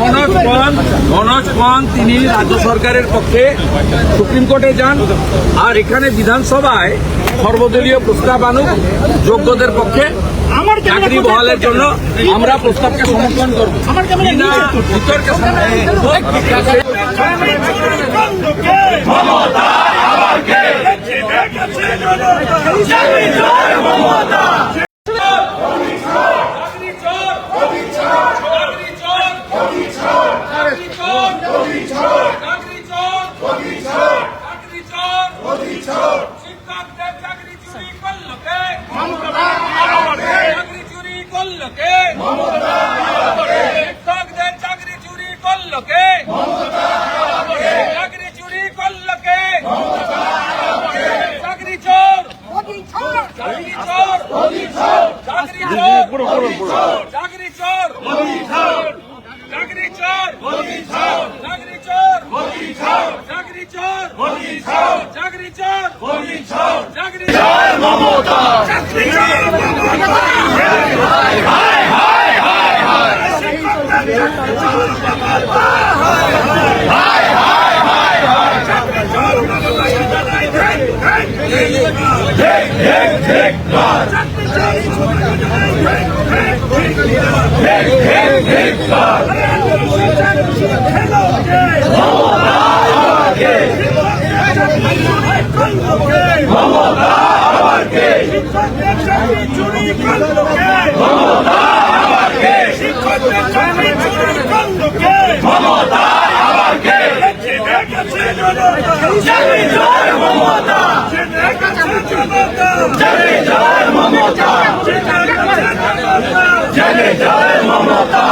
মনোজ পান মনোজ পান তিনি রাজ্য সরকারের পক্ষে সুপ্রিম কোর্টে যান। আর এখানে বিধানসভায় সর্বদলীয় প্রস্তাব আনুক যোগ্যদের পক্ষে চাকরি বহালের জন্য আমরা প্রস্তাবকে সমর্থন করব। জয় মমতা Vamos lá! শিক্ষকদের চাকরি চুরি করল কে মমতা আবার কে শিক্ষকদের চাকরি চুরি করল কে মমতা আবার কে দেখেছে জনতা চাকরি জয় মমতা দেখেছে জনতা চাকরি জয় মমতা চাকরি জয় মমতা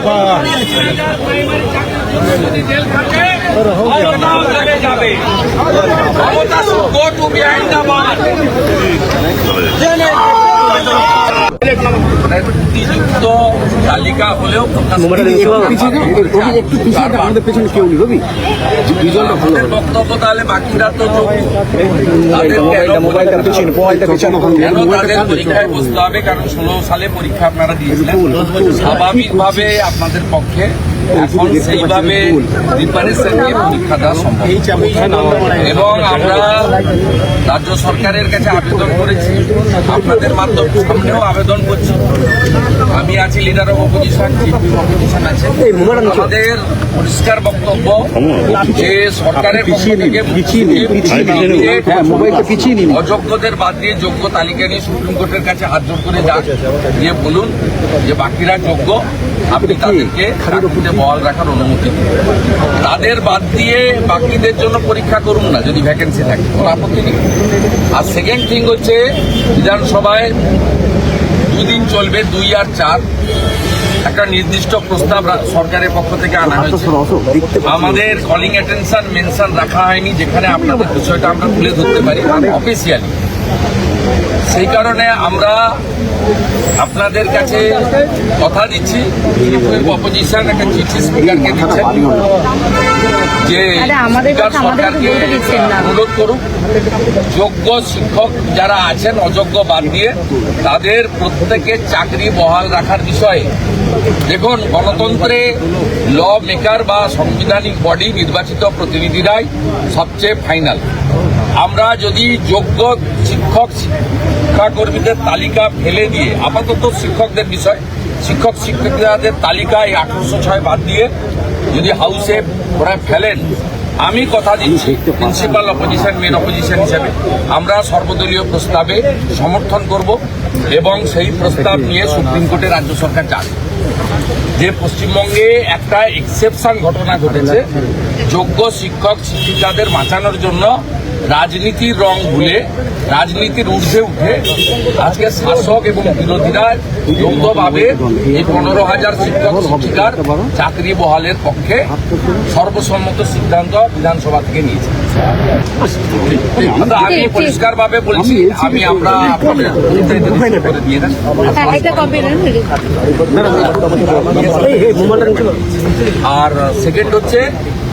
বাবা হবে। ক্ষমতা go to behind the bar তাহলে পরীক্ষায় বসতে হবে? কারণ ষোলো সালে পরীক্ষা আপনারা দিয়েছিলেন। স্বাভাবিকভাবে আপনাদের পক্ষে এখন সেইভাবে প্রিপারেশন নিয়ে পরীক্ষা দেওয়া সম্ভব। এবং আমরা রাজ্য সরকারের কাছে আবেদন করেছি আপনাদের মাধ্যমে সামনেও আবেদন করছি। আমি আছি লিডার অফ অপোজিশন অপোজিশন আছে। আমাদের পরিষ্কার বক্তব্য যে সরকারের পক্ষ থেকে পিছিয়ে পিছিয়ে নিন। হ্যাঁ। অযোগ্যদের বাদ দিয়ে যোগ্য তালিকা নিয়ে সুপ্রিম কোর্টের কাছে হাত জোর করে যান। দিয়ে বলুন যে বাকিরা যোগ্য আপনি তাদেরকে চাকরিতে বহাল রাখার অনুমতি তাদের বাদ দিয়ে বাকিদের জন্য পরীক্ষা করুন না যদি ভ্যাকেন্সি থাকে। কোনো আপত্তি নেই। আর সেকেন্ড থিং হচ্ছে বিধানসভায় দুদিন চলবে দুই আর চার। একটা নির্দিষ্ট প্রস্তাব সরকারের পক্ষ থেকে আনা হয়েছে। আমাদের কলিং অ্যাটেনশন মেনশন রাখা হয়নি যেখানে আপনাদের বিষয়টা আমরা তুলে ধরতে পারি অফিসিয়ালি সেই কারণে আমরা আপনাদের কাছে কথা দিচ্ছি অপোজিশন একটা চিঠি স্পিকারকে দিচ্ছেন যে স্পিকার সরকারকে। অনুরোধ করুক যোগ্য শিক্ষক যারা আছেন অযোগ্য বাদ দিয়ে তাদের প্রত্যেকের চাকরি বহাল রাখার বিষয়ে দেখুন গণতন্ত্রে ল মেকার বা সাংবিধানিক বডি নির্বাচিত প্রতিনিধিরাই সবচেয়ে ফাইনাল আমরা যদি যোগ্য শিক্ষক, শিক্ষাকর্মীদের তালিকা ফেলে দিয়ে, আপাতত শিক্ষকদের বিষয়, শিক্ষক, শিক্ষিকাদের তালিকায় আঠারোশো ছয় বাদ দিয়ে যদি হাউসে ওরা ফেলেন, আমি কথা দিচ্ছি প্রিন্সিপাল অপোজিশন মেন অপোজিশন হিসেবে। আমরা সর্বদলীয় প্রস্তাবে সমর্থন করব এবং সেই প্রস্তাব নিয়ে সুপ্রিম কোর্টে রাজ্য সরকার যাবে। যে পশ্চিমবঙ্গে একটা এক্সেপশন ঘটনা ঘটেছে, যোগ্য শিক্ষক, শিক্ষিকাদের বাঁচানোর জন্য রাজনীতির রং ভুলে রাজনীতির ঊর্ধ্বে উঠে আজকে শাসক এবং বিরোধীরা যৌথভাবে এই পনেরো হাজার শিক্ষক শিক্ষিকার চাকরি বহালের পক্ষে সর্বসম্মত সিদ্ধান্ত বিধানসভা থেকে নিয়েছে। আমি পরিষ্কারভাবে বলছি আমি আমরা হ্যাঁ আর সেকেন্ড হচ্ছে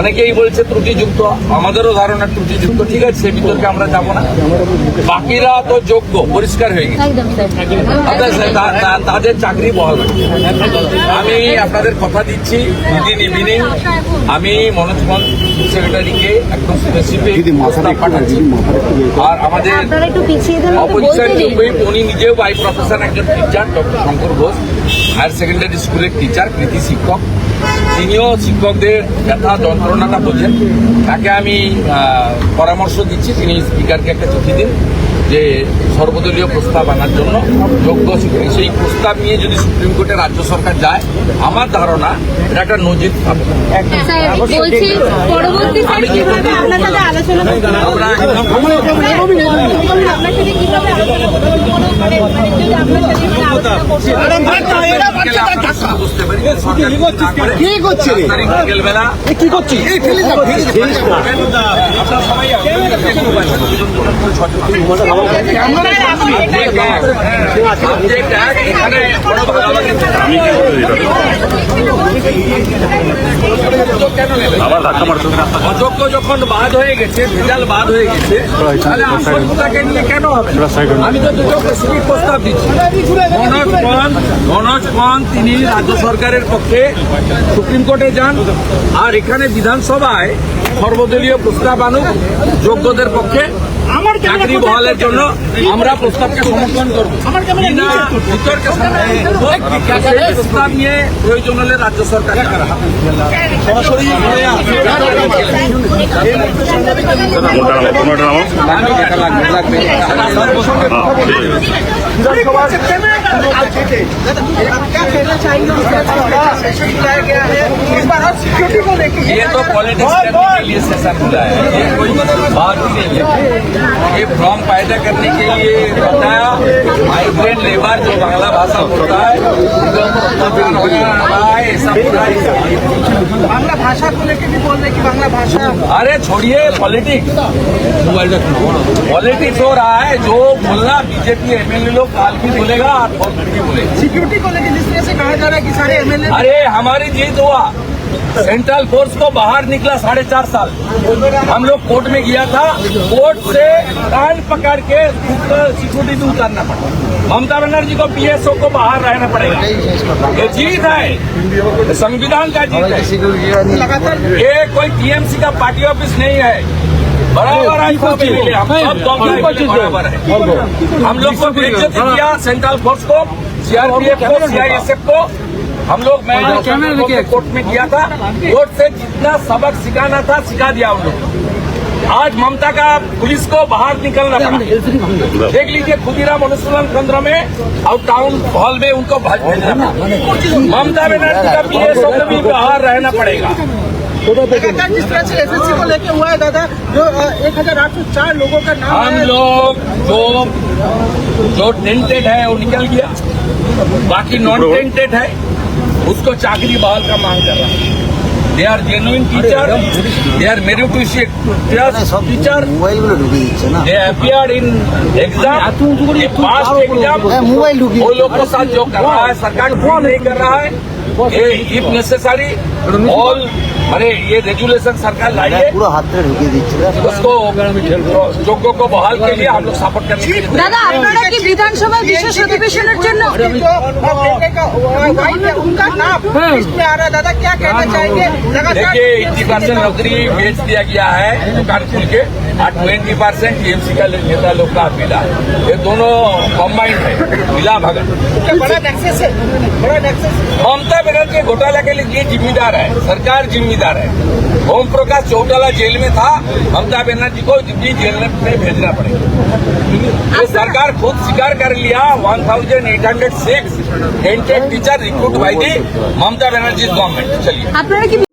অনেকেই বলছে ত্রুটিযুক্ত আমাদেরও ধারণা ত্রুটিযুক্ত ঠিক আছে সে বিতর্কে আমরা যাব না। বাকিরা তো যোগ্য পরিষ্কার হয়ে গেছে। একদম স্যার আচ্ছা, তাদের চাকরি বহাল। আমি আপনাদের কথা দিচ্ছি উইদিন ইভিনিং। আমি মনোজ মন সেক্রেটারিকে একদম স্পেসিফিক পাঠাচ্ছি। আর আমাদের আপনারা একটু পিছিয়ে অপোজিশন উনি নিজেও বাই প্রফেশন একজন teacher doctor Shankar Ghosh higher secondary স্কুলের টিচার কৃতি শিক্ষক। তিনিও শিক্ষকদের ব্যথা যন্ত্রণাটা বোঝেন। তাকে আমি পরামর্শ দিচ্ছি তিনি স্পিকারকে একটা চিঠি দিন। যে সর্বদলীয় প্রস্তাব আনার জন্য যোগ্য শিক্ষক সেই প্রস্তাব নিয়ে যদি সুপ্রিম কোর্টে রাজ্য সরকার যায় আমার ধারণা এটা একটা নজির কি করছিস সবাই আবার ধাক্কা মারছো অযোগ্য যখন বাদ হয়ে গেছে ভেজাল বাদ হয়ে গেছে তাহলে আসলটাকে নিয়ে কেন হবে? আমি তো দুটো স্পেসিফিক প্রস্তাব দিচ্ছি। মনোজ পন্ত মনোজ পন্ত তিনি রাজ্য সরকারের পক্ষে সুপ্রিম কোর্টে যান আর এখানে বিধানসভায় সর্বদলীয় প্রস্তাব আনুক যোগ্যদের পক্ষে। চাকরি বহালের জন্য আমরা প্রস্তাবকে সমর্থন করব। প্রস্তাব। নিয়ে প্রয়োজন হলে রাজ্য সরকার সরাসরি ये तो पॉलिटिक्स करने के लिए सेशन बुलाया है। ये कोई बात नहीं है। ये फॉर्म पैदा करने के लिए बताया माइग्रेंट लेबर जो बांग्ला भाषा बोलता तो हाँ, है बांग्ला भाषा को लेकर भी बोल रहे की बांग्ला भाषा अरे छोड़िए पॉलिटिक्स पॉलिटिक्स हो रहा है जो बोलना बीजेपी एमएलए लोग काल भी बोलेगा और बहुत भी बोलेगा सिक्योरिटी को लेके जिस तरह से कहा जा रहा है कि सारे एमएलए अरे हमारी जीत हुआ। सेंट्रल फोर्स को बाहर निकला साढ़े चार साल। हम लोग कोर्ट में गया था। कोर्ट से कान पकड़ के सिक्योरिटी भी उतारना पड़ा। ममता बनर्जी को पीएसओ को बाहर रहना पड़ेगा। ये जीत है। संविधान का जीत है। ये कोई टीएमसी का पार्टी ऑफ़िस नहीं है। बराबर है लिए, हम है। लोग को बेइज्जती किया सेंट्रल फोर्स को सीआरपीएफ को सीआईएसएफ को। हम लोग मैं जो कोर्ट में किया था। कोर्ट से जितना सबक सिखाना था सिखा दिया हम लोग आज ममता का पुलिस को बाहर निकलना पड़ा देख लीजिए खुदीराम अनुसूलन केंद्र में और टाउन हॉल में उनको भज- भेजना ममता बनर्जी का पीएसओ को भी बाहर रहना पड़ेगा। जिस तरह से एस को लेके हुआ है दादा जो एक हज़ार आठ सौ चार लोगों का नाम हम लोग जो जो टेंटेड है वो निकल गया। बाकी नॉन टेंटेड है उसको चाकरी बहाल का मांग कर रहा है। They are genuine teacher they are meritorious teacher they in exam passed exam वो लोग के साथ जो कर रहा है सरकार क्यों नहीं कर रहा है। ये इफ नेसेसरी ऑल अरे ये रेगुलेशन सरकार लाई है পুরো হাত ধরে ঢুকিয়ে দিচ্ছে उसको যোগ্য को बहाल के लिए हम लोग सपोर्ट करने के लिए দাদা আপনারা কি বিধানসভায় বিশেষ অধিবেশনের জন্য जो बेटे का वाइफ है उनका नाम लिस्ट में आ रहा है दादा क्या कहना चाहेंगे लगातार देखिए एट्टी परसेंट नौकरी बेच दिया गया है दुकान खुल के और ट्वेंटी परसेंट टीएमसी का नेता लोग का मिला है ये दोनों कॉम्बाइंड है मिला भगत बड़ा नेक्सेस है बड़ा नेक्सेस है ममता बनर्जी घोटाला के लिए ये जिम्मेदार है सरकार जिम्मेदार है ओम प्रकाश चौटाला जेल में था ममता बनर्जी को भी जेल में भेजना पड़ेगा ये सरकार खुद स्वीकार कर लिया one thousand eight hundred six tainted teacher recruit भाई थी ममता बनर्जी गवर्नमेंट चलिए আপনারা কি